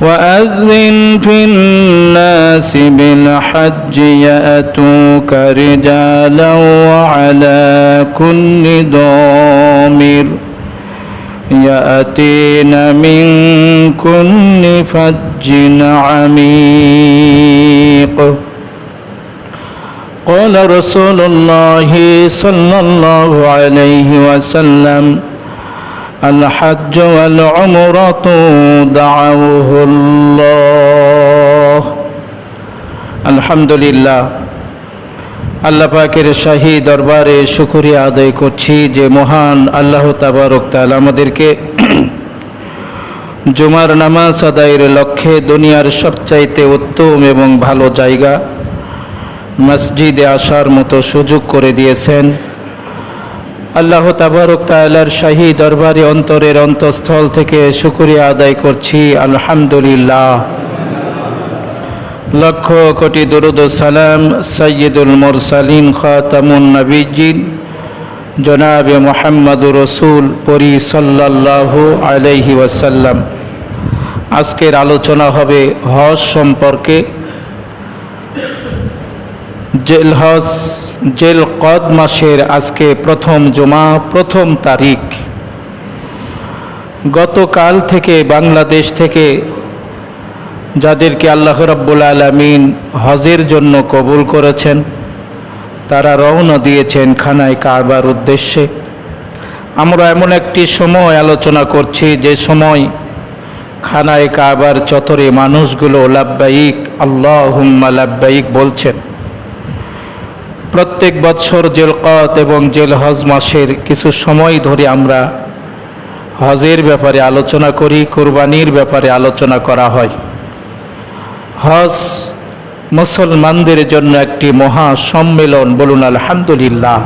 وأذن في الناس بالحج يأتوك رجالا وعلى كل ضامر يأتين من كل فج عميق. قال رسول الله صلى الله عليه وسلم الحج والعمرة دعوة আলহামদুলিল্লাহ। আল্লাহ পাকের শাহী দরবারে শুকুরিয়া আদায় করছি যে মহান আল্লাহ তাবারক তাল আমাদেরকে জুমার নামাজ আদায়ের লক্ষ্যে দুনিয়ার সবচাইতে উত্তম এবং ভালো জায়গা মসজিদে আসার মতো সুযোগ করে দিয়েছেন। আল্লাহ তাবারক তাল্লার শাহী দরবারে অন্তরের অন্তঃস্থল থেকে শুকুরিয়া আদায় করছি। আলহামদুলিল্লাহ। লক্ষ কোটি দরুদ সালাম সৈয়দুল মুরসালিন খাতামুন নবীজিন জনাবে মোহাম্মদুর রসুল পরি সাল্লাল্লাহু আলাইহি ওয়াসাল্লাম। আজকের আলোচনা হবে হজ সম্পর্কে। জেল হজ জেল কদ মাসের আজকে প্রথম জমা, প্রথম তারিখ। গতকাল থেকে বাংলাদেশ থেকে যাদেরকে আল্লাহ রব্বুল আলমিন হজের জন্য কবুল করেছেন, তারা রওনা দিয়েছেন খানায় কারবার উদ্দেশ্যে। আমরা এমন একটি সময় আলোচনা করছি, যে সময় খানায় কাবার চতরে মানুষগুলো লাব্বাইক আল্লাহ হুম্মা লাব্বাইক বলছেন, প্রত্যেক বৎসর জেলকত এবং জেল হজ মাসের কিছু সময় ধরে আমরা হজের ব্যাপারে আলোচনা করি, কোরবানির ব্যাপারে আলোচনা করা হয়। হজ মুসলমানদের জন্য একটি মহা সম্মেলন বলুন আলহামদুলিল্লাহ।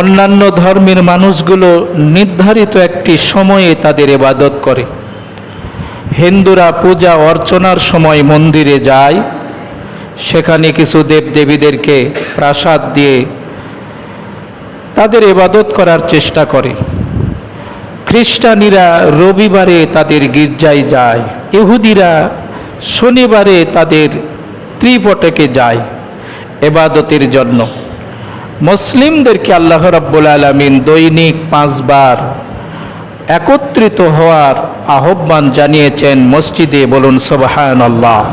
অন্যান্য ধর্মের মানুষগুলো নির্ধারিত একটি সময়ে তাদের ইবাদত করে। হিন্দুরা পূজা অর্চনার সময় মন্দিরে যায়, সেখানে কিছু দেবদেবীদেরকে প্রাসাদ দিয়ে তাদের ইবাদত করার চেষ্টা করে। খ্রিস্টানিরা রবিবারে তাদের গির্জায় যায়, ইহুদিরা শনিবারে তাদের ত্রিপটকে যায় এবাদতের জন্য। মুসলিমদেরকে আল্লাহ রাব্বুল আলমিন দৈনিক পাঁচবার একত্রিত হওয়ার আহ্বান জানিয়েছেন মসজিদে বলুন সোবাহান আল্লাহ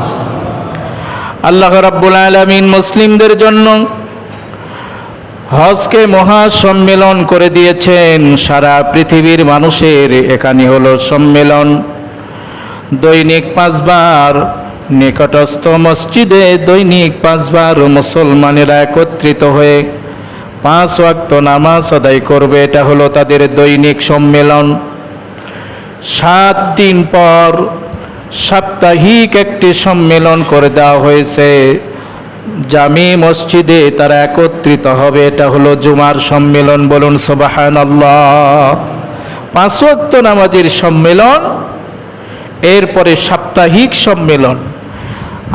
আল্লাহ রাব্বুল আলমিন মুসলিমদের জন্য হজকে মহা সম্মেলন করে দিয়েছেন। সারা পৃথিবীর মানুষের এখানে হলো সম্মেলন। দৈনিক পাঁচবার, নিকটস্থ মসজিদে দৈনিক পাঁচবার মুসলমানেরা একত্রিত হয়ে পাঁচ ওয়াক্ত নামাজ আদায় করবে, এটা হলো তাদের দৈনিক সম্মেলন। সাত দিন পর সাপ্তাহিক একটি সম্মেলন করে দেওয়া হয়েছে। জামি মসজিদে তারা একত্রিত হবে, এটা হলো জুমার সম্মেলন, বলুন সোবাহান পাঁচ ওয়াক্ত নামাজের সম্মেলন এরপরে সাপ্তাহিক সম্মেলন।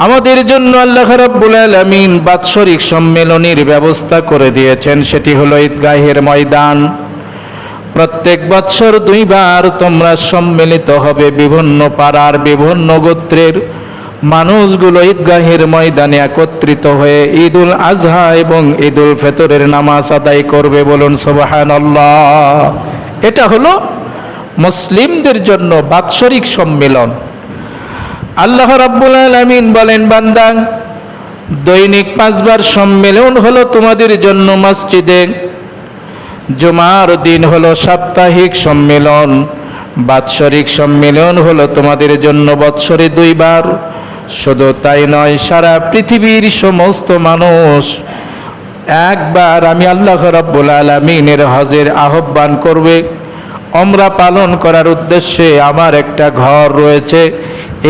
আমাদের জন্য আল্লাহ রাব্বুল আলামিন বাৎসরিক সম্মেলনের ব্যবস্থা করে দিয়েছেন। সেটি হলো ঈদগাহের ময়দান। প্রত্যেক বৎসর দুইবার তোমরা সম্মিলিত হবে বিভিন্ন পাড়ার, বিভিন্ন গোত্রের মানুষগুলো ঈদগাহের ময়দানে একত্রিত হয়ে ঈদুল আজহা এবং ঈদুল ফেতরের নামাজ আদায় করবে বলুন সোবাহান এটা হলো মুসলিমদের জন্য বাৎসরিক সম্মেলন। আল্লাহ রাব্বুল আলামিন বলেন, বান্দা, দৈনিক পাঁচবার সম্মেলন হলো তোমাদের জন্য মসজিদে। জুমার দিন হলো সাপ্তাহিক সম্মেলন। বাৎসরিক সম্মেলন হলো তোমাদের জন্য বৎসরে দুইবার। শুধু তাই নয়, সারা পৃথিবীর সমস্ত মানুষ একবার আমি আল্লাহ রাব্বুল আলামিনের হজের আহ্বান করবে। অমরা পালন করার উদ্দেশ্যে আমার একটা ঘর রয়েছে।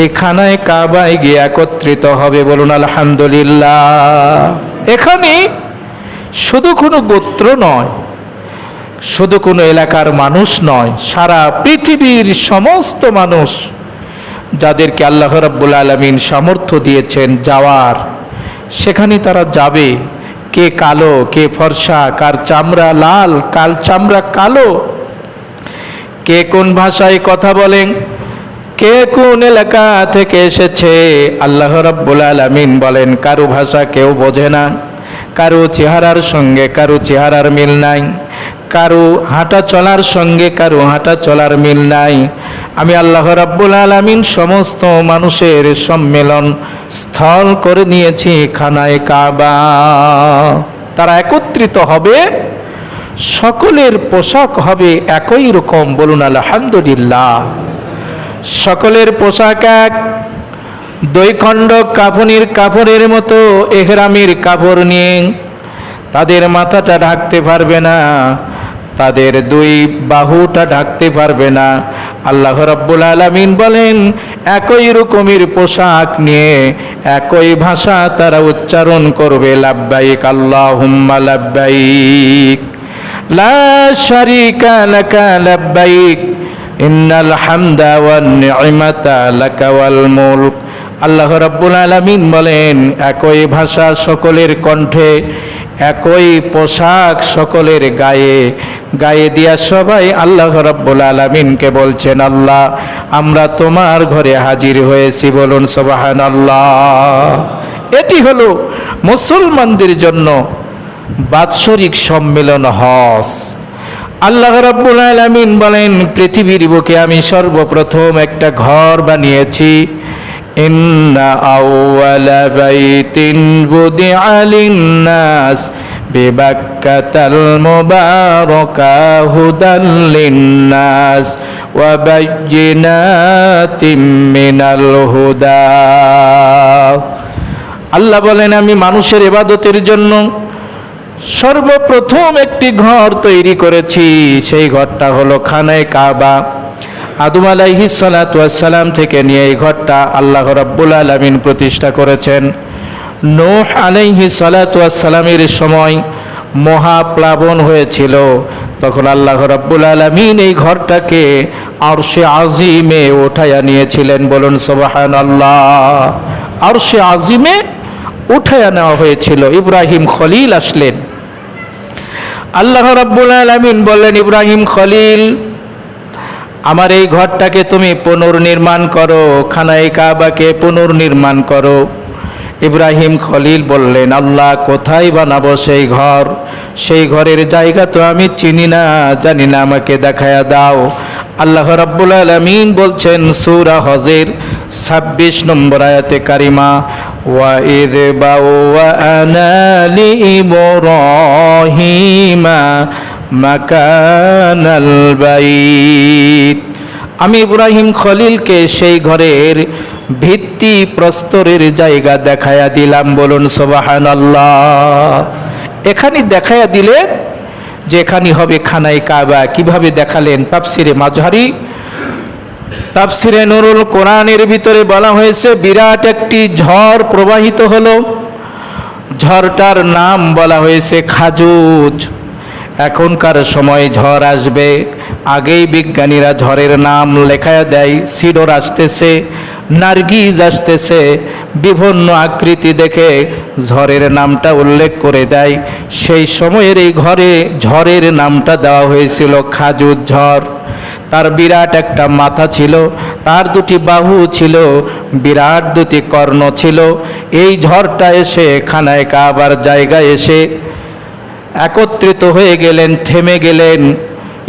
এখানে কাবায় গিয়ে একত্রিত হবে, বলুন আলহামদুলিল্লাহ। এখানে শুধু কোনো গোত্র নয়, শুধু কোনো এলাকার মানুষ নয়, সারা পৃথিবীর সমস্ত মানুষ যাদেরকে আল্লাহ রাব্বুল আলমিন সামর্থ্য দিয়েছেন যাওয়ার, সেখানে তারা যাবে। কে কালো, কে ফর্সা, কার চামড়া লাল কাল চামড়া কালো কে কোন ভাষায় কথা বলেন? কে কোন এলাকা থেকে এসেছে? আল্লাহ রাব্বুল আলামিন বলেন, কারও ভাষা কেউ বোঝে না, কারও চেহারার সঙ্গে কারও চেহারার মিল নাই, কারও হাঁটা চলার সঙ্গে কারও হাঁটা চলার মিল নাই। আমি আল্লাহ রাব্বুল আলামিন সমস্ত মানুষের সম্মেলন স্থল করে নিয়েছি খানায় কাবা। তারা একত্রিত হবে সকলের পোশাক হবে একই রকম বলুন আলহামদুলিল্লাহ। সকলের পোশাক এক দুই খণ্ড কাফনির কাপড়ের মতো, এহরামির কাপড় নিয়ে। তাদের মাথাটা ঢাকতে পারবে না, তাদের দুই বাহুটা ঢাকতে পারবে না। আল্লাহ রাব্বুল আলামিন বলেন, একই রকমের পোশাক নিয়ে একই ভাষা তারা উচ্চারণ করবে, লাব্বাইক আল্লাহুম্মা লাব্বাইক। লাকা লাব্বাইক, ইন্নাল হামদা ওয়ান নি'মাতা লাকা ওয়াল মুলক। আল্লাহ রাব্বুল আলামিন বলেন, একই ভাষা সকলের কণ্ঠে, একই পোশাক সকলের গায়ে। গায়ে দিয়া সবাই আল্লাহ রাব্বুল আলামিনকে বলছেন, আল্লাহ, আমরা তোমার ঘরে হাজির হয়েছি। বলুন সুবহান আল্লাহ এটি হলো মুসলমানদের জন্য বাৎসরিক সম্মেলন হস। আল্লাহ রাব্বুল আলামিন বলেন, পৃথিবীর বুকে আমি সর্বপ্রথম একটা ঘর বানিয়েছি। ইন্না আউওয়ালা বাইতিন বুদিআ লিন-নাস বিবাক্কাতাল মুবারাকা হুদাল লিন-নাস ওয়া বায়্যিনাতিম মিনাল হুদা। আল্লাহ বলেন, আমি মানুষের ইবাদতের জন্য সর্বপ্রথম একটি ঘর তৈরি করেছি। সেই ঘরটা হলো খানায় কাবা। আদম আলাইহি সালাম থেকে নিয়ে এই ঘরটা আল্লাহ রাব্বুল আলামিন প্রতিষ্ঠা করেছেন। নূহ আলাইহি সালামের সময় মহাপ্লাবন হয়েছিল। তখন আল্লাহ রাব্বুল আলামিন এই ঘরটাকে আরশে আজিমে উঠাইয়া নিয়েছিলেন। বলুন সুবহান আল্লাহ আরশে আজিমে উঠাইয়া নেওয়া হয়েছিল। ইব্রাহিম খলিল আসলেন। আল্লাহ রব্বুল আলমিন বললেন, ইব্রাহিম খলিল, আমার এই ঘরটাকে তুমি পুনর্নির্মাণ করো খানাই কাবাকে পুনর্নির্মাণ করো। ইব্রাহিম খলিল বললেন, আল্লাহ, কোথায় বানাবো সেই ঘর? সেই ঘরের জায়গা তো আমি চিনি না, জানি না, আমাকে দেখায়া দাও। আল্লাহ রাব্বুল আলামিন বলছেন, সূরা হজের ছাব্বিশ নম্বর আয়াতে কারিমা বাওয়ানা লি ইব্রাহিমা মাকানাল বাইত। আমি ইব্রাহিম খলিলকে সেই ঘরের ভিত্তি প্রস্তরের জায়গা দেখায়া দিলাম। বলুন সোবাহান এখানে দেখায়া দিলেন যে এখানে হবে খানাই কাবা, কীভাবে দেখালেন তাফসিরে মাঝহারি তাফসিরে নুরুল কোরআনের ভিতরে বলা হয়েছে, বিরাট একটি ঝড় প্রবাহিত হলো। ঝড়টার নাম বলা হয়েছে খাজুজ। এখনকার সময় ঝড় আসবে। আগেই বিজ্ঞানীরা ঝড়ের নাম লেখা দেয়, সিডর আসতেছে নার্গিজ আসতেছে, বিভিন্ন আকৃতি দেখে ঝড়ের নামটা উল্লেখ করে দেয়। সেই সময়ের এই ঘরে ঝড়ের নামটা দেওয়া হয়েছিল খাজুর ঝড়। তার বিরাট একটা মাথা ছিল, তার দুটি বাহু ছিল, বিরাট দুটি কর্ণ ছিল। এই ঝড়টা এসে খানায় কাবার জায়গায় এসে একত্রিত হয়ে গেলেন, থেমে গেলেন।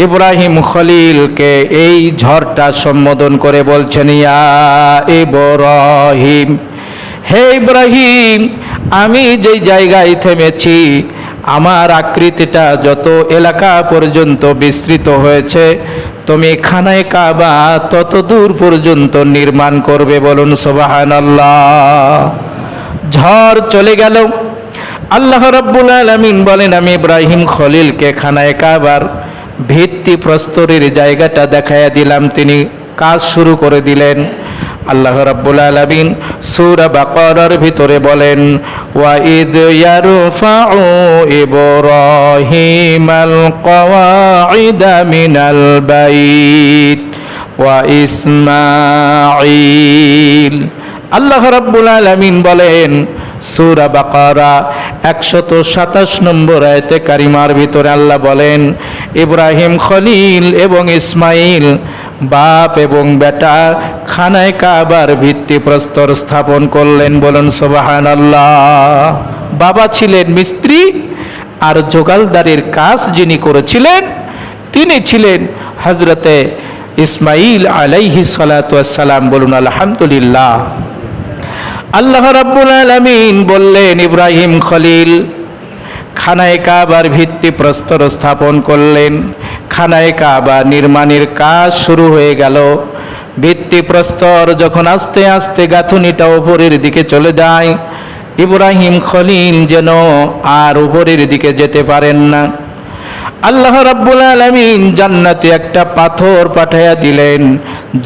ইব্রাহিম খলিলকে এই ঝড়টা সম্বোধন করে বলছেন, ইয়া ইব্রাহিম, হে ইব্রাহিম, আমি যেই জায়গায় থেমেছি, আমার আকৃতিটা যত এলাকা পর্যন্ত বিস্তৃত হয়েছে, তুমি খানায় কাবা তত দূর পর্যন্ত নির্মাণ করবে বলুন সোবাহান ঝড় চলে গেল। আল্লাহ রাব্বুল আলামিন বলেন, আমি ইব্রাহিম খলিলকে খানায় কাবার ভিত্তি প্রস্তরের জায়গাটা দেখাইয়া দিলাম। তিনি কাজ শুরু করে দিলেন। আল্লাহ রাব্বুল আলামিন সূরা বাকারার ভিতরে বলেন, ওয়া ইদ ইয়ারফাউ ইব্রাহিমাল কওয়াইদা মিনাল বাইত ওয়া ইসমাঈল। আল্লাহ রাব্বুল আলামিন বলেন সূরা বাকারা একশত সাতাশ নম্বর আয়তে কারিমার ভিতরে আল্লাহ বলেন, ইব্রাহিম খলিল এবং ইসমাইল, বাপ এবং বেটা খানায় কাবার ভিত্তি প্রস্তর স্থাপন করলেন। বলুন সোবাহান আল্লাহ বাবা ছিলেন মিস্ত্রি আর জোগালদারের কাজ যিনি করেছিলেন, তিনি ছিলেন হজরতে ইসমাইল আলাইহি সালাম বলুন, আলহামদুলিল্লাহ। আল্লাহ রাব্বুল আলামিন বললেন, ইব্রাহিম খলিল, খানায় কাবার ভিত্তি প্রস্তর স্থাপন করলেন। খানায় কাবা নির্মাণের কাজ শুরু হয়ে গেল। ভিত্তি প্রস্তর যখন আস্তে আস্তে গাঁথুনিটা উপরের দিকে চলে যায়, ইব্রাহিম খলিল যেন আর উপরের দিকে যেতে পারেন না। আল্লাহ রাব্বুল আলামিন জান্নাতে একটা পাথর পাঠাইয়া দিলেন।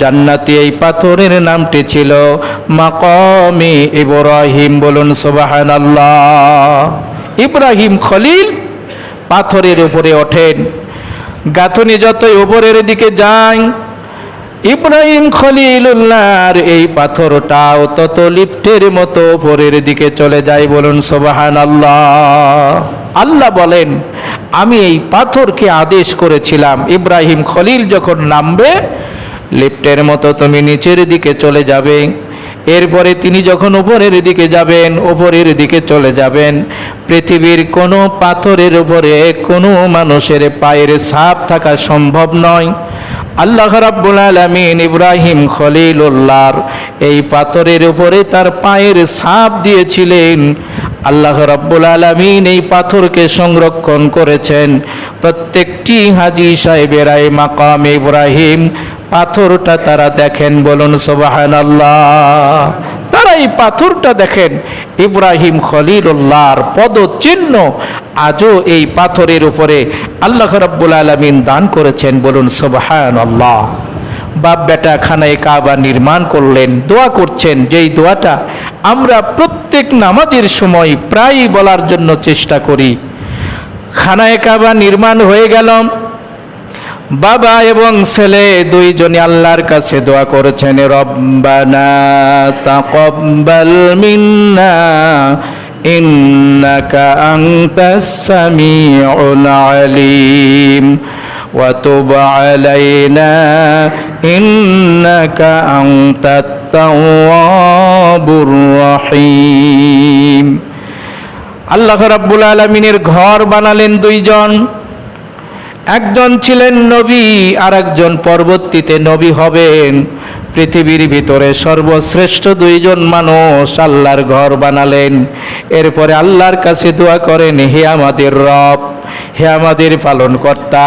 জান্নাতে এই পাথরের নামটি ছিল মাকামে ইব্রাহিম। বলুন, সুবহানাল্লাহ। ইব্রাহিম খলিল পাথরের উপরে ওঠেন। গাঁথনি যতই উপরের দিকে যায়, ইব্রাহিম খলিলুল্লাহর এই পাথরটাও তত লিফটের মতো উপরের দিকে চলে যায়। বলুন সোবাহান আল্লাহ আল্লাহ বলেন আমি এই পাথরকে আদেশ করেছিলাম। ইব্রাহিম খলিল যখন নামবে, লিফটের মতো তুমি নিচের দিকে চলে যাবে। এরপরে তিনি যখন উপরের দিকে যাবেন, উপরের দিকে চলে যাবেন। পৃথিবীর কোনো পাথরের উপরে কোনো মানুষের পায়ের ছাপ থাকা সম্ভব নয়। আল্লাহ রাব্বুল আলামিন ইব্রাহিম খলিলুল্লাহর এই পাথরের উপরে তার পায়ের ছাপ দিয়েছিলেন। আল্লাহ রাব্বুল আলামিন এই পাথরকে সংরক্ষণ করেছেন। প্রত্যেকটি হাজি সাহেবের এই মাকাম ইব্রাহিম, পাথরটা তারা দেখেন বলুন সুবহানাল্লাহ। তারা এই পাথরটা দেখেন। ইব্রাহিম খলিলুল্লাহর পদচিহ্ন আজও এই পাথরের উপরে আল্লাহ রাব্বুল আলামিন দান করেছেন বলুন সুবহানাল্লাহ। বাপ বেটা খানায় কাবা নির্মাণ করলেন, দোয়া করছেন। যেই দোয়াটা আমরা প্রত্যেক নামাজের সময় প্রায়ই বলার জন্য চেষ্টা করি। খানায় কাবা নির্মাণ হয়ে গেল। বাবা এবং ছেলে দুইজনে আল্লাহর কাছে দোয়া করেছেন, রব্বানা আলিম, ওয়া ইন্নাকা আনতাত তাওয়াবুর রহিম। আল্লাহ রাব্বুল আলামিনের ঘর বানালেন দুইজন। একজন ছিলেন নবী আর একজন পরবর্তীতে নবী হবেন। পৃথিবীর ভিতরে সর্বশ্রেষ্ঠ দুইজন মানুষ আল্লাহর ঘর বানালেন। এরপরে আল্লাহর কাছে দোয়া করেন, হে আমাদের রব হে আমাদের পালনকর্তা,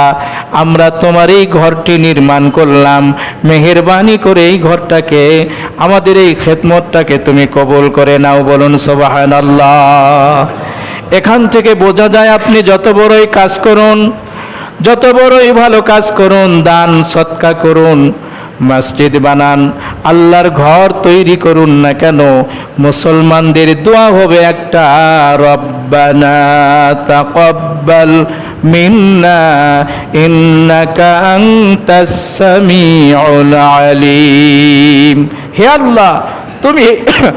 আমরা তোমার এই ঘরটি নির্মাণ করলাম। মেহেরবানি করে এই ঘরটাকে, আমাদের এই খেদমতটাকে তুমি কবুল করে নাও বলুন সোবাহান আল্লাহ এখান থেকে বোঝা যায় আপনি যত বড়ই কাজ করুন, যত বড়ই ভালো কাজ করুন, দান, সৎকা করুন, মসজিদ বানান, আল্লাহর ঘর তৈরি করুন না কেন, মুসলমানদের দোয়া হবে একটা, রব্বানা তাকাব্বাল মিন্না, ইন্নাকা আনতাস সামিউল আলিম। হে আল্লাহ, তুমি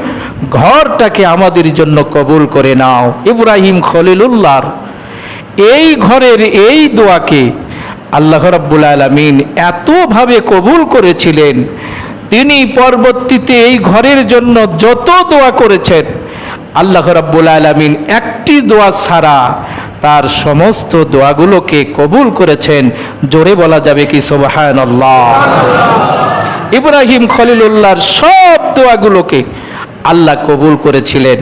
ঘরটাকে আমাদের জন্য কবুল করে নাও। ইব্রাহিম খলিলুল্লাহর এই ঘরের এই দোয়াকে আল্লাহ রাব্বুল আলমিন এতভাবে কবুল করেছিলেন। তিনি পরবর্তীতে এই ঘরের জন্য যত দোয়া করেছেন, আল্লাহ রাব্বুল আলমিন একটি দোয়া ছাড়া তার সমস্ত দোয়াগুলোকে কবুল করেছেন। জোরে বলা যাবে কি সোবাহান ইব্রাহিম খলিলুল্লাহর সব দোয়াগুলোকে আল্লাহ কবুল করেছিলেন।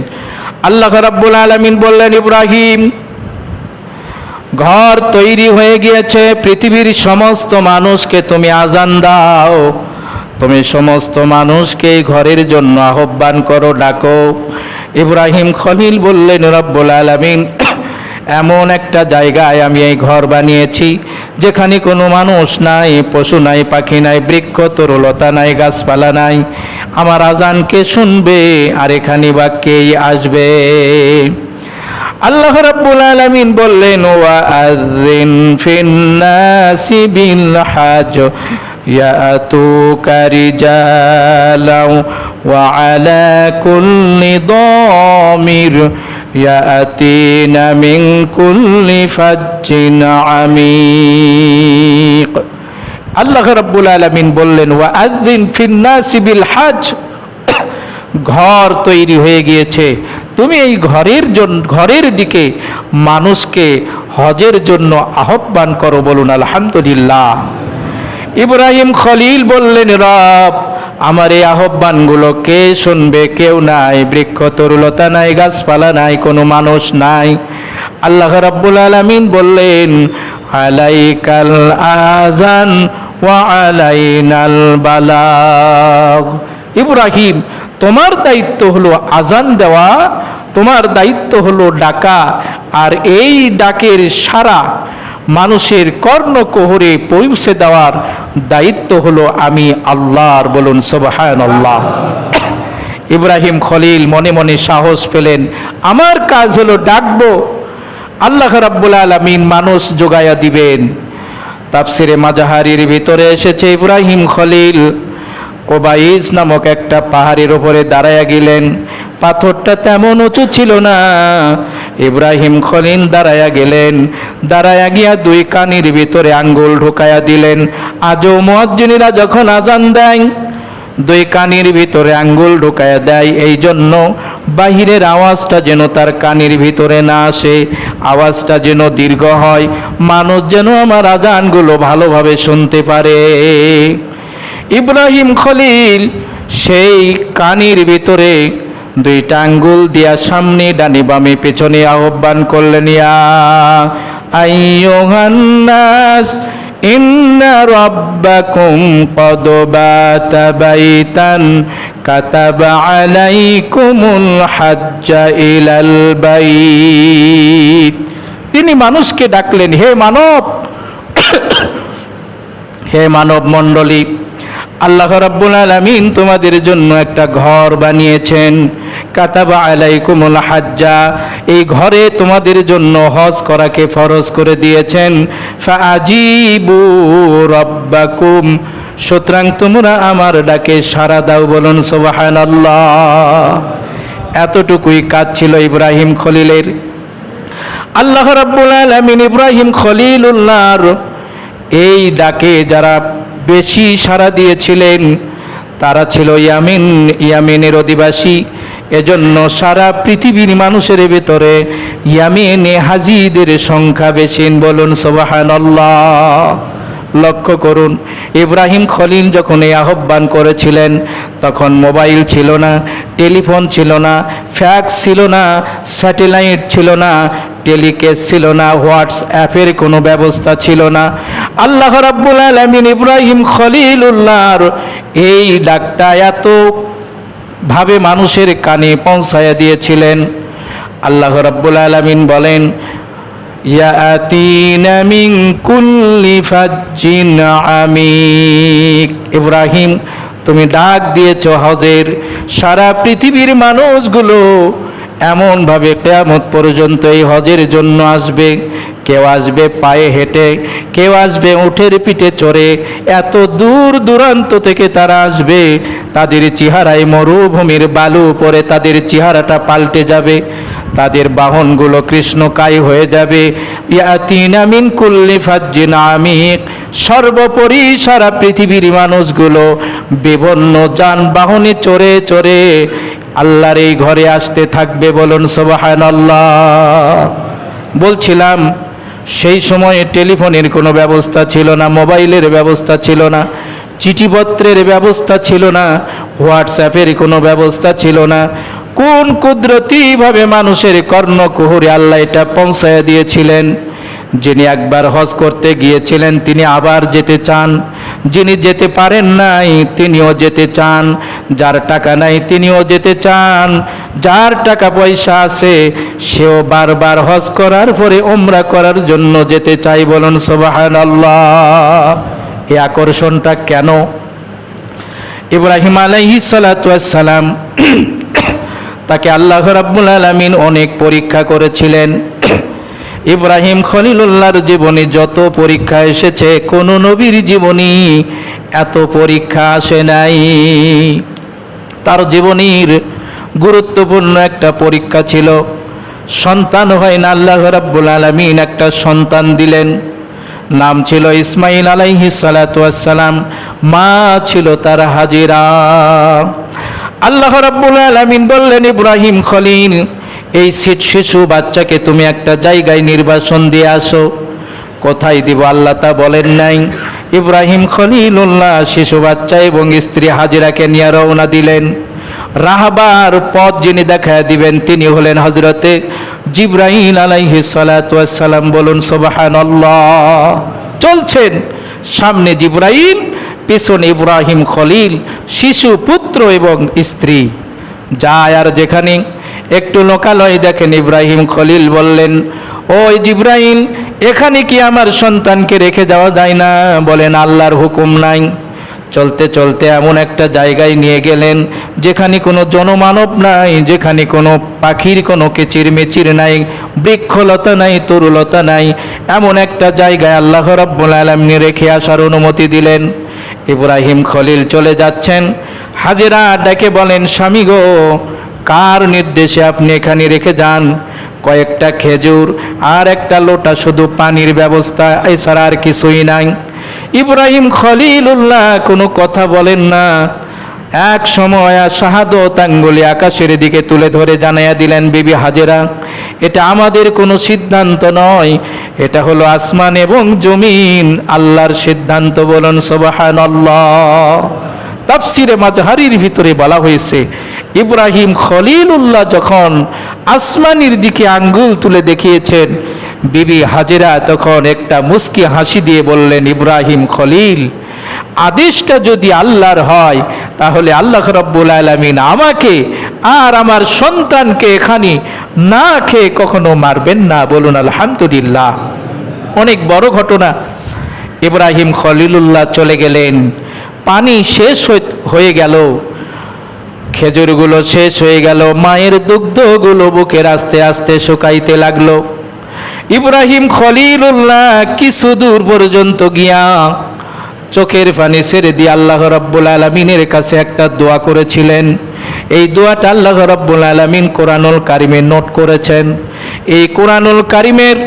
আল্লাহ রাব্বুল আলমিন বললেন, ইব্রাহিম, ঘর তৈরি হয়ে গিয়েছে। পৃথিবীর সমস্ত মানুষকে তুমি আজান দাও। তুমি সমস্ত মানুষকে ঘরের জন্য আহ্বান করো, ডাকো। ইব্রাহিম খলিল বললেন, রব্বুল আলমিন এমন একটা জায়গায় আমি এই ঘর বানিয়েছি, যেখানে কোনো মানুষ নাই, পশু নাই, পাখি নাই, বৃক্ষ, তরুলতা নাই, গাছপালা নাই। আমার আজানকে শুনবে আর এখানে বা কেই আসবে? আল্লাহ রাব্বুল আলামিন বললেন, ওয়া আযিন ফিন্নাসি বিল হাজ, ইয়াতুকা রিজালাও, ওয়া আলা কুল্লি দামির ইয়াতিনা মিন কুল্লি ফাজ্জিন আমিক আল্লাহ রাব্বুল আলামিন বললেন ওয়া আযিন ফিন্নাসি বিল হাজ ঘর তৈরি হয়ে গিয়েছে। তুমি এই ঘরের জন্য ঘরের দিকে মানুষকে হজের জন্য আহ্বান করো বলুন, আলহামদুলিল্লাহ। ইব্রাহিম খলিল বললেন, রব আমার এই আহ্বানগুলো কে শুনবে? কেউ নাই। বৃক্ষ তরুলতা নাই, গাছপালা নাই, কোনো মানুষ নাই। আল্লাহ রাব্বুল আলামিন বললেন, আলাইকাল আযান ওয়া আলাইনাল বালাগ। ইব্রাহিম, তোমার দায়িত্ব হলো আজান দেওয়া, তোমার দায়িত্ব হলো ডাকা, আর এই ডাকের সারা মানুষের কর্ণকোহরে পৌঁছে দেওয়ার দায়িত্ব হলো আমি আল্লাহর বলুন সোবাহান আল্লাহ ইব্রাহিম খলিল মনে মনে সাহস পেলেন, আমার কাজ হলো ডাকবো। আল্লাহ রাব্বুল আলামিন মানুষ যোগায়া দিবেন। তাফসিরে মাজাহারির ভিতরে এসেছে ইব্রাহিম খলিল। কোবাইজ নামক একটা পাহাড়ের ওপরে দাঁড়ায়া গেলেন। পাথরটা তেমন উঁচু ছিল না। ইব্রাহিম খলিল দাঁড়ায়া গেলেন। দাঁড়ায়া গিয়া দুই কানির ভিতরে আঙ্গুল ঢুকায়া দিলেন। আজও মুয়াজ্জিনেরা যখন আজান দেয়, দুই কানির ভিতরে আঙ্গুল ঢুকায়া দেয়। এই জন্য বাহিরের আওয়াজটা যেন তার কানের ভিতরে না আসে। আওয়াজটা যেন দীর্ঘ হয়। মানুষ যেন আমার আজানগুলো ভালোভাবে শুনতে পারে। ইব্রাহিম খলিল সেই কানির ভিতরে দুইটা আঙ্গুল দিয়া সামনে ডানি বামে পেছনে আহ্বান করলেন, ইয়া আইয়ুহান্নাস, ইন্না রাব্বাকুম কদ বাতা বাইতান, কাতাবা আলাইকুমুল হাজ্জা ইলাল বাইত। তিনি মানুষকে ডাকলেন, হে মানব হে মানব মণ্ডলী, আল্লাহ রাব্বুল আলামিন তোমাদের জন্য একটা ঘর বানিয়েছেন। কাতাবা আলাইকুমুল হাজ্জা। এই ঘরে তোমাদের জন্য হজ করাকে ফরজ করে দিয়েছেন। ফাজিবু রব্বাকুম। সুতরাং তোমরা আমার ডাকে সারা দাও, বলুন সুবহানাল্লাহ। এতটুকুই কাজ ছিল ইব্রাহিম খলিলের। আল্লাহ রাব্বুল আলামিন ইব্রাহিম খলিলুল্লাহর এই ডাকে যারা বেশি সাড়া দিয়েছিলেন, তারা ছিল ইয়ামিন, ইয়ামিনের অধিবাসী। এজন্য সারা পৃথিবীর মানুষের ভেতরে ইয়ামিনে হাজিদের সংখ্যা বেশি বলুন সোবাহান্লাহ লক্ষ্য করুন, ইব্রাহিম খলিল যখন এই আহ্বান করেছিলেন, তখন মোবাইল ছিল না, টেলিফোন ছিল না, ফ্যাক্স ছিল না, স্যাটেলাইট ছিল না টেলিকেস ছিল না, হোয়াটসঅ্যাপের কোনো ব্যবস্থা ছিল না। আল্লাহ রাব্বুল আলামিন ইব্রাহিম খলিলুল্লাহর এই ডাকটা এত ভাবে মানুষের কানে পৌঁছায়া দিয়েছিলেন। আল্লাহ রাব্বুল আলামিন বলেন ইব্রাহিম, তুমি ডাক দিয়েছ হজের সারা পৃথিবীর মানুষগুলো এমনভাবে কেয়ামত পর্যন্ত এই হজের জন্য আসবে। কেউ আসবে পায়ে হেঁটে, কেউ আসবে উঠের পিঠে চড়ে, এত দূর দূরান্ত থেকে তারা আসবে, তাদের চেহারায় মরুভূমির বালু পরে তাদের চেহারাটা পাল্টে যাবে, তাদের বাহনগুলো কৃষ্ণকায় হয়ে যাবে ইয়াতিনামিন কুল্লি ফাজ্জিন সর্বোপরি সারা পৃথিবীর মানুষগুলো বিভিন্ন যানবাহনে চড়ে চড়ে আল্লাহর এই ঘরে আসতে থাকবে বলুন সোবাহান বলছিলাম সেই সময়ে টেলিফোনের কোনো ব্যবস্থা ছিল না, মোবাইলের ব্যবস্থা ছিল না, চিঠিপত্রের ব্যবস্থা ছিল না, হোয়াটসঅ্যাপের কোনো ব্যবস্থা ছিল না। কোন কুদরতিভাবে মানুষের কর্ণকুহুরে আল্লাহ এটা পৌঁছায় দিয়েছিলেন? যিনি একবার হজ করতে গিয়েছিলেন, তিনি আবার যেতে চান। যিনি যেতে পারেন নাই, তিনিও যেতে চান। যার টাকা নাই, তিনিও যেতে চান। যার টাকা পয়সা আছে, সেও বারবার হজ করার পরে ওমরা করার জন্য যেতে চাই বলুন সোবাহান আল্লাহ এই আকর্ষণটা কেন? ইব্রাহিম আলাইহি সালাম তাকে আল্লাহ রাব্বুল আলামিন অনেক পরীক্ষা করেছিলেন। ইব্রাহিম খলিলুল্লাহর জীবনে যত পরীক্ষা এসেছে, কোন নবীর জীবনী এত পরীক্ষা আসে নাই। তার জীবনীর গুরুত্বপূর্ণ একটা পরীক্ষা ছিল, সন্তান হয় না আল্লাহ রাব্বুল আলামিন, একটা সন্তান দিলেন। নাম ছিল ইসমাইল আলাইহি সালাম, মা ছিল তার হাজিরা। আল্লাহ রাব্বুল আলামিন বললেন, ইব্রাহিম খলিল এই শীত শিশু বাচ্চাকে তুমি একটা জায়গায় নির্বাসন দিয়ে আসো। কোথায় দিব আল্লাহ তা বলেন নাই। ইব্রাহিম খলিলুল্লাহ শিশু বাচ্চা এবং স্ত্রী হাজিরাকে নিয়ে রওনা দিলেন। রাহাবার পথ যিনি দেখা দিবেন তিনি হলেন হজরতে জিব্রাহিম আলাইহি সালাম। বলুন সোবাহান চলছেন। সামনে জিব্রাহিম, পিছনে ইব্রাহিম খলিল, শিশু, পুত্র এবং স্ত্রী। যায় আর যেখানে একটু লোকালয় দেখেন, ইব্রাহিম খলিল বললেন, ওই জিব্রাহিম এখানে কি আমার সন্তানকে রেখে যাওয়া যায় না? বলেন, আল্লাহর হুকুম নাই। চলতে চলতে এমন একটা জায়গায় নিয়ে গেলেন, যেখানে কোনো জনমানব নাই, যেখানে কোনো পাখির কোনো কিচির মিচির নাই, বৃক্ষলতা নাই, তরুলতা নাই, এমন একটা জায়গায় আল্লাহ রব্বুল আলমনি রেখে আসার অনুমতি দিলেন। ইব্রাহিম খলিল চলে যাচ্ছেন, হাজিরা ডেকে বলেন, স্বামী গো কার নির্দেশে আপনি এখানে রেখে যান? কয়েকটা খেজুর আর একটা লোটা শুধু পানির ব্যবস্থা, এছাড়া আর কিছুই নাই। ইব্রাহিম খলিলুল্লাহ কোনো কথা বলেন না। এক সময় শাহাদত আঙ্গুলি আকাশের দিকে তুলে ধরে জানাইয়া দিলেন বিবি হাজেরা, এটা আমাদের কোনো সিদ্ধান্ত নয়। এটা হলো আসমান এবং জমিন। আল্লাহর সিদ্ধান্ত বলুন সবাহান তাফসিরে মাজহারির ভিতরে বলা হয়েছে ইব্রাহিম খলিলুল্লাহ যখন আসমানির দিকে আঙ্গুল তুলে দেখিয়েছেন, বিবি হাজেরা তখন একটা মুস্কি হাসি দিয়ে বললেন, ইব্রাহিম খলিল, আদেশটা যদি আল্লাহর হয়, তাহলে আল্লাহ রব্বুল আলমিন আমাকে আর আমার সন্তানকে এখানে না খেয়ে কখনো মারবেন না। বলুন, আলহামদুলিল্লাহ। অনেক বড় ঘটনা। ইব্রাহিম খলিলুল্লাহ চলে গেলেন, পানি শেষ হয়ে গেল। খেজুরগুলো শেষ হয়ে গেল। মায়ের দুগ্ধগুলো বুকের আস্তে আস্তে শুকাইতে লাগল। ইব্রাহিম খলিলুল্লাহ কিছু দূর পর্যন্ত গিয়া চোখের পানি ছেড়ে দিয়ে আল্লাহ রব্বুল আলমিনের কাছে একটা দোয়া করেছিলেন। এই দোয়াটা আল্লাহ রব্বুল আলমিন কোরআনুল কারিমে নোট করেছেন। এই কোরআনুল কারিমের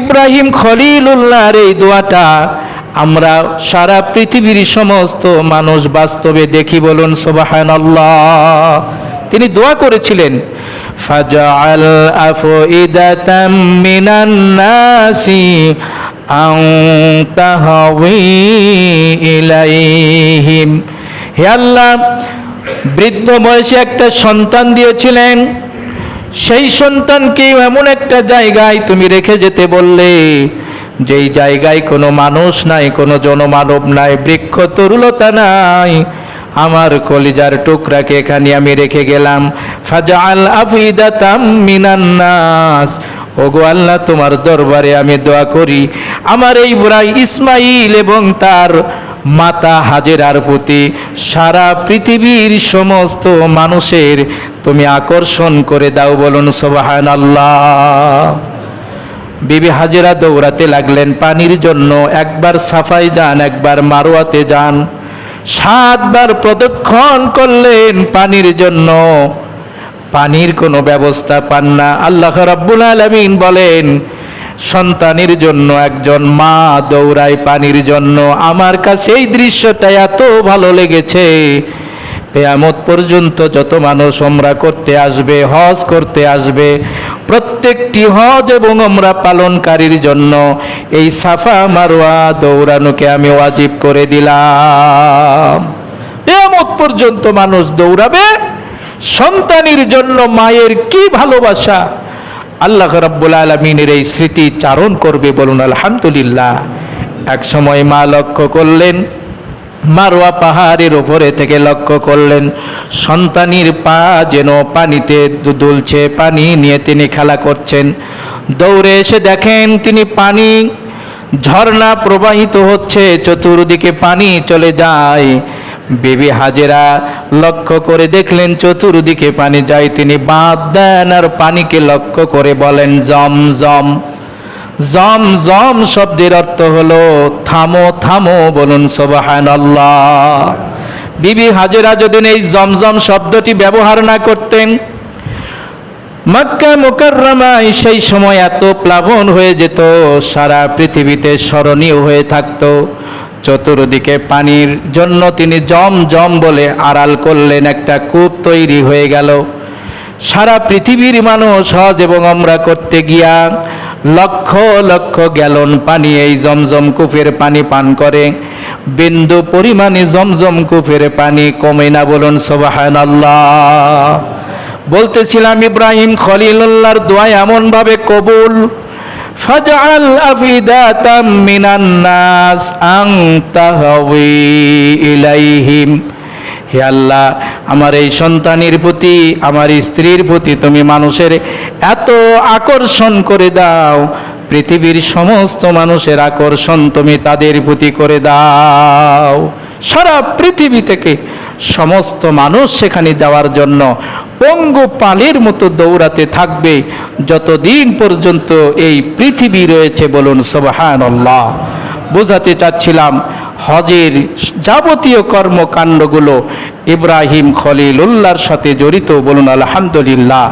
ইব্রাহিম খলিলুল্লাহর এই দোয়াটা আমরা সারা পৃথিবীর সমস্ত মানুষ বাস্তবে দেখি বলুন সোবাহান তিনি দোয়া করেছিলেন ফাজাল আফইদাতাম মিনান নাসি আও ইলাইহিম। হে আল্লাহ, বৃদ্ধ বয়সে একটা সন্তান দিয়েছিলেন। সেই সন্তানকে এমন একটা জায়গায় তুমি রেখে যেতে বললে যেই জায়গায় কোনো মানুষ নাই, কোনো জনমানব নাই, বৃক্ষ তরুলতা নাই, আমার কলিজার টুকরাকে এখানে আমি রেখে গেলাম। ফাজাল আফিদাতাম মিনান্নাস ওগো আল্লাহ, তোমার দরবারে আমি দোয়া করি। আমার এই বুড়াই ইসমাইল এবং তার মাতা হাজেরার প্রতি সারা পৃথিবীর সমস্ত মানুষের তুমি আকর্ষণ করে দাও বলুন সোবাহান আল্লাহ বিবি হাজেরা দৌড়াতে লাগলেন, পানির জন্য একবার সাফাই যান, একবার মারোয়াতে যান। সাতবার প্রদক্ষণ করলেন পানির জন্য। পানির কোনো ব্যবস্থা পান না। আল্লাহ রাব্বুল আলমিন বলেন, সন্তানের জন্য একজন মা দৌড়ায় পানির জন্য। আমার কাছে এই দৃশ্যটা এত ভালো লেগেছে। কেয়ামত পর্যন্ত যত মানুষ ওমরা করতে আসবে, হজ করতে আসবে, প্রত্যেকটি হজ এবং ওমরা পালনকারীর জন্য এই সাফা মারোয়া দৌড়ানোকে আমি ওয়াজিব করে দিলাম। কেয়ামত পর্যন্ত মানুষ দৌড়াবে, সন্তানের জন্য মায়ের কি ভালোবাসা? আল্লাহ রাব্বুল আলমিনের এই স্মৃতি চারণ করবে বলুন, আলহামদুলিল্লাহ। এক সময় মা লক্ষ্য করলেন মারোয়া পাহাড়ের উপরে থেকে লক্ষ্য করলেন, সন্তানির পা যেন পানিতে দুলছে, পানি নিয়ে তিনি খেলা করছেন। দৌড়ে এসে দেখেন তিনি পানি, ঝর্ণা প্রবাহিত হচ্ছে, চতুর্দিকে পানি চলে যায়। বেবি হাজেরা লক্ষ্য করে দেখলেন, চতুর্দিকে পানি যায়। তিনি বাঁধ দেন আর পানিকে লক্ষ্য করে বলেন, জম জম। জম জম শব্দের অর্থ হলো, থামো থামো বলুন সোবাহান বিবি হাজেরা যদি এই জমজম শব্দটি ব্যবহার না করতেন, মক্কা মোকাররমায় সেই সময় এত প্লাবন হয়ে যেত, সারা পৃথিবীতে স্মরণীয় হয়ে থাকতো। চতুর্দিকে পানির জন্য তিনি জম জম বলে আড়াল করলেন, একটা কূপ তৈরি হয়ে গেল। সারা পৃথিবীর মানুষ হজ এবং আমরা করতে গিয়া লক্ষ লক্ষ গ্যালন পানি এই জমজম কূপের পানি পান করে। বিন্দু পরিমাণে জমজম কূপের পানি কমে না বলুন সোবাহান বলতেছিলাম ইব্রাহিম খলিলুল্লাহর দোয়া এমন ভাবে কবুল। ফাজআল আফিদাতাম মিনান নাস আং ইলাইহিম। হে আল্লাহ, আমার এই সন্তানের প্রতি, আমার স্ত্রীর প্রতি তুমি মানুষের এত আকর্ষণ করে দাও। পৃথিবীর সমস্ত মানুষের আকর্ষণ তুমি তাদের প্রতি করে দাও। সারা পৃথিবী থেকে সমস্ত মানুষ সেখানে যাওয়ার জন্য পঙ্গু পালের মতো দৌড়াতে থাকবে। যতদিন পর্যন্ত এই পৃথিবী রয়েছে বলুন সোবাহান বোঝাতে চাচ্ছিলাম হজের যাবতীয় কর্মকাণ্ডগুলো ইব্রাহিম খলিলুল্লাহর সাথে জড়িত বলুন আলহামদুলিল্লাহ।